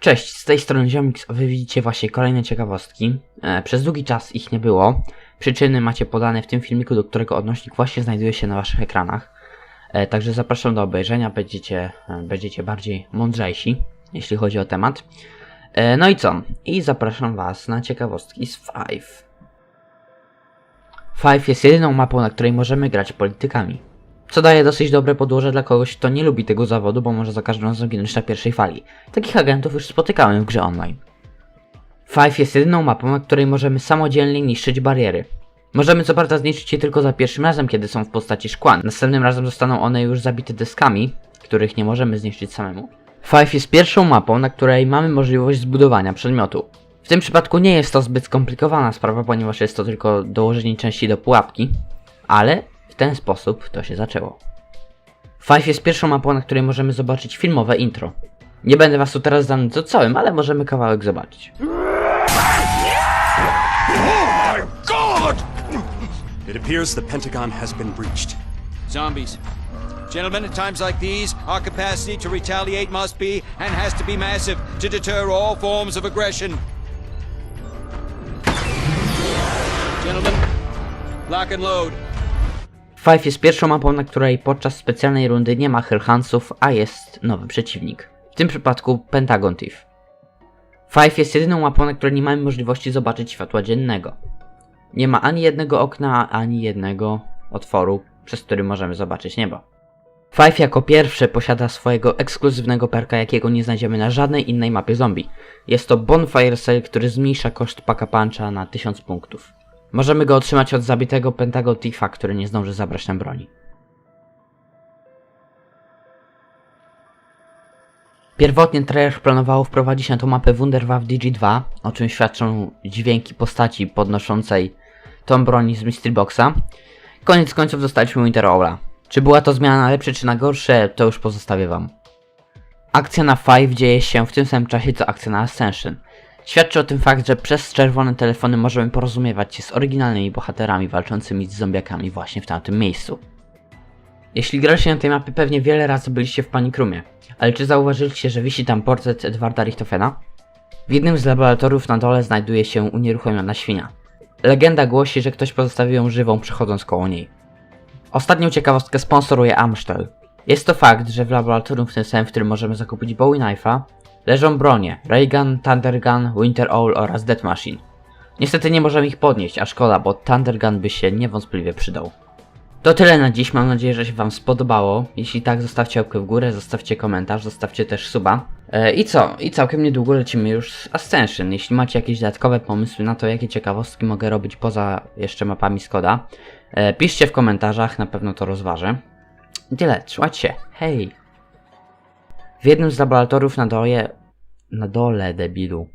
Cześć, z tej strony Ziomix, a wy widzicie właśnie kolejne ciekawostki. E, przez długi czas ich nie było. Przyczyny macie podane w tym filmiku, do którego odnośnik właśnie znajduje się na waszych ekranach. E, także zapraszam do obejrzenia, będziecie, e, będziecie bardziej mądrzejsi, jeśli chodzi o temat. No i co? I zapraszam was na ciekawostki z Five. Five jest jedyną mapą, na której możemy grać politykami. Co daje dosyć dobre podłoże dla kogoś, kto nie lubi tego zawodu, bo może za każdym razem zginąć na pierwszej fali. Takich agentów już spotykałem w grze online. Five jest jedyną mapą, na której możemy samodzielnie niszczyć bariery. Możemy co prawda zniszczyć je tylko za pierwszym razem, kiedy są w postaci szkła. Następnym razem zostaną one już zabite deskami, których nie możemy zniszczyć samemu. Five jest pierwszą mapą, na której mamy możliwość zbudowania przedmiotu. W tym przypadku nie jest to zbyt skomplikowana sprawa, ponieważ jest to tylko dołożenie części do pułapki, ale w ten sposób to się zaczęło. Five jest pierwszą mapą, na której możemy zobaczyć filmowe intro. Nie będę was tu teraz zanudzał całym, ale możemy kawałek zobaczyć. It appears the Pentagon has been breached. Zombies. Gentlemen, at times like these, our capacity to retaliate must be and has to be massive to deter all forms of aggression. Gentlemen, lock and load. Five jest pierwszą mapą, na której podczas specjalnej rundy nie ma Hellhansów, a jest nowy przeciwnik. W tym przypadku Pentagon Thief. Five jest jedyną mapą, na której nie mamy możliwości zobaczyć światła dziennego. Nie ma ani jednego okna, ani jednego otworu, przez który możemy zobaczyć niebo. Five jako pierwszy posiada swojego ekskluzywnego perka, jakiego nie znajdziemy na żadnej innej mapie zombie. Jest to Bonfire Cell, który zmniejsza koszt paka puncha na 1000 punktów. Możemy go otrzymać od zabitego Pentagon Thiefa, który nie zdąży zabrać nam broni. Pierwotnie trailer planowało wprowadzić na tą mapę Wunderwaffe DG2, o czym świadczą dźwięki postaci podnoszącej tą broń z Mystery Boxa. Koniec końców dostaliśmy Winter Owla. Czy była to zmiana na lepsze czy na gorsze, to już pozostawię wam. Akcja na Five dzieje się w tym samym czasie co akcja na Ascension. Świadczy o tym fakt, że przez czerwone telefony możemy porozumiewać się z oryginalnymi bohaterami walczącymi z zombiakami właśnie w tamtym miejscu. Jeśli graliście na tej mapie, pewnie wiele razy byliście w Panic Roomie, ale czy zauważyliście, że wisi tam portret Edwarda Richtofena? W jednym z laboratoriów na dole znajduje się unieruchomiona świnia. Legenda głosi, że ktoś pozostawił ją żywą przechodząc koło niej. Ostatnią ciekawostkę sponsoruje Amstel. Jest to fakt, że w laboratorium w tym samym, w którym możemy zakupić Bowie Knife'a, leżą bronie Raygun, Thundergun, Winter Owl oraz Death Machine. Niestety nie możemy ich podnieść, a szkoda, bo Thundergun by się niewątpliwie przydał. To tyle na dziś, mam nadzieję, że się wam spodobało. Jeśli tak, zostawcie łapkę w górę, zostawcie komentarz, zostawcie też suba. E, I co? I całkiem niedługo lecimy już z Ascension. Jeśli macie jakieś dodatkowe pomysły na to, jakie ciekawostki mogę robić poza jeszcze mapami Skoda, e, piszcie w komentarzach, na pewno to rozważę. I tyle, trzymajcie się, hej! W jednym z laboratoriów na dole, na dole debilu,